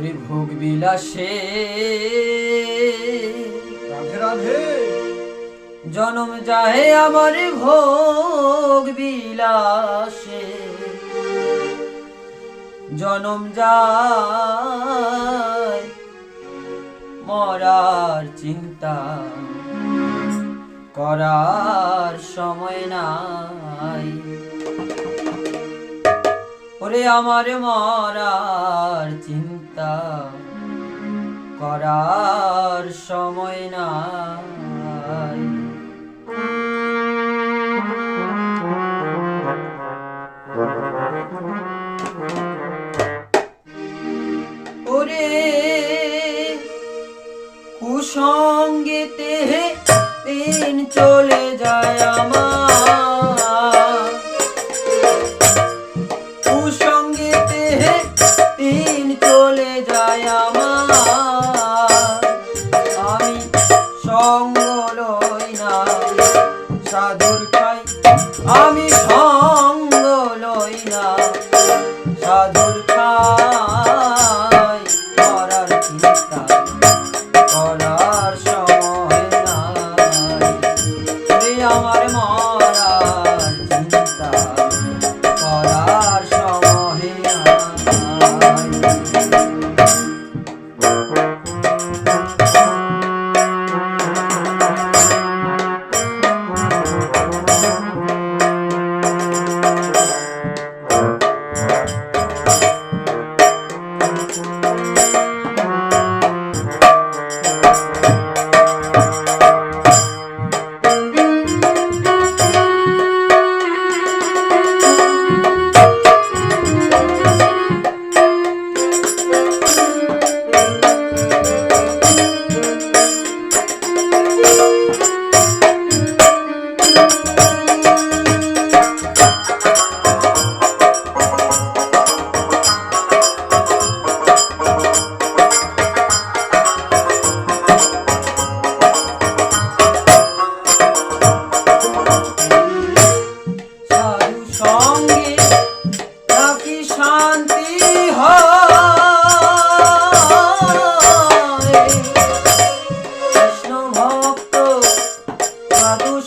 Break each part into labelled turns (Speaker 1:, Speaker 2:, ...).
Speaker 1: ওরে ভোগ বিলাসে।
Speaker 2: রাধে রাধে।
Speaker 1: জনম যাহে আমার ভোগ বিলাসে। জনম যায় মরার চিন্তা করার সময় নাই। ওরে আমার মরার চিন্তা করার সময় নাই। ওরে কুসঙ্গেতে দিন চলে যায়। আমি সঙ্গ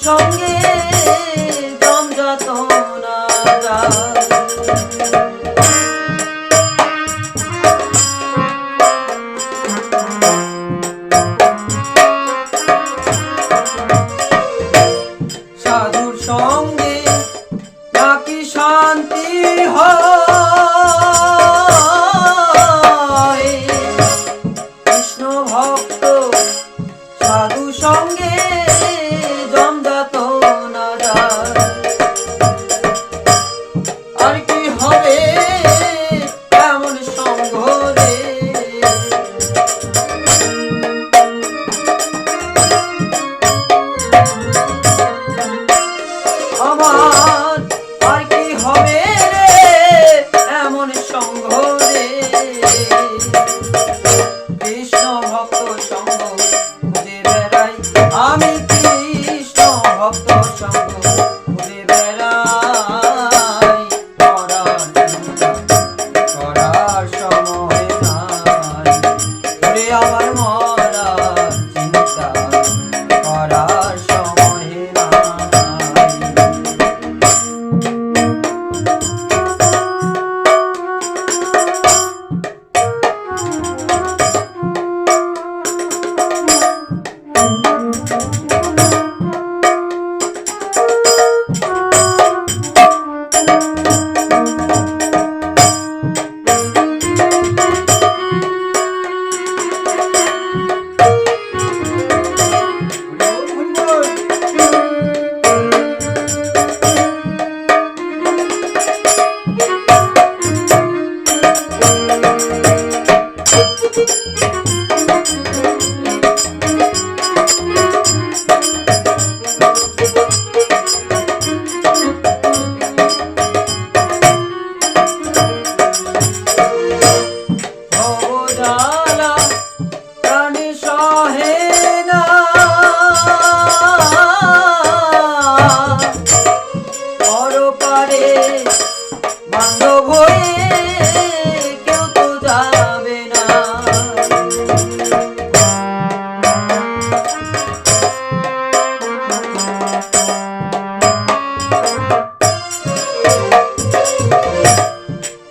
Speaker 1: সঙ্গে জমজত সাধুর সঙ্গে নাকি শান্তি হয়?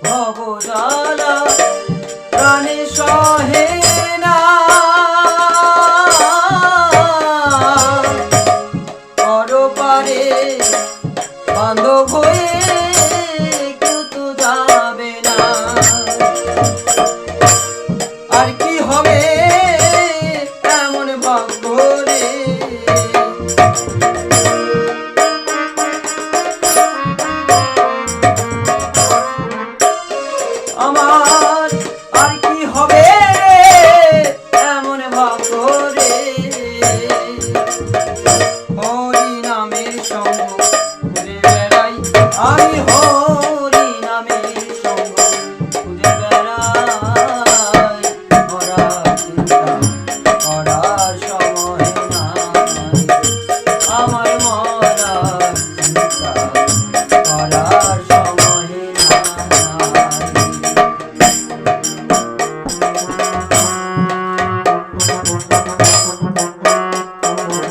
Speaker 1: ভবজালা প্রাণেশ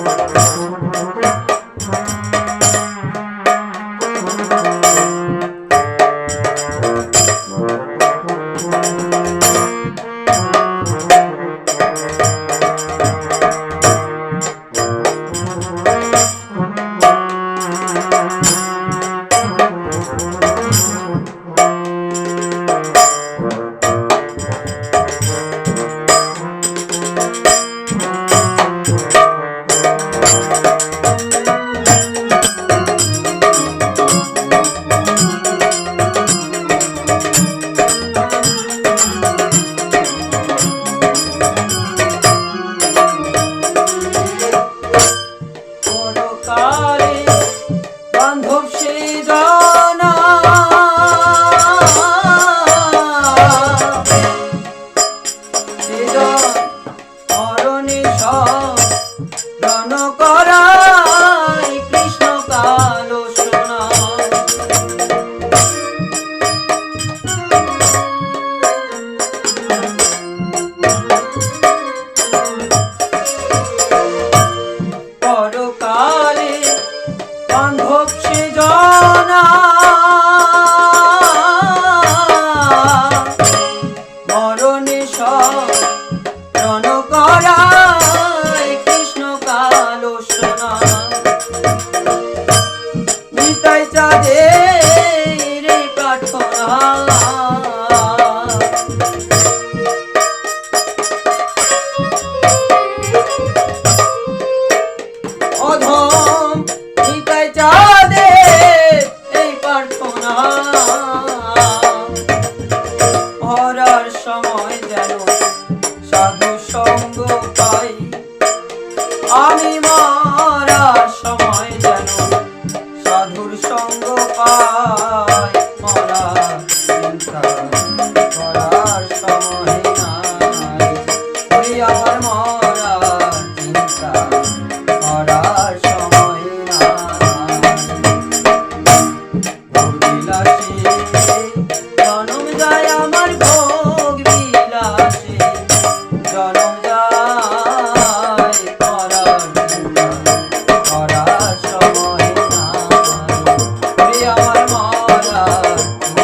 Speaker 1: পরকালে Đâu? Thank you.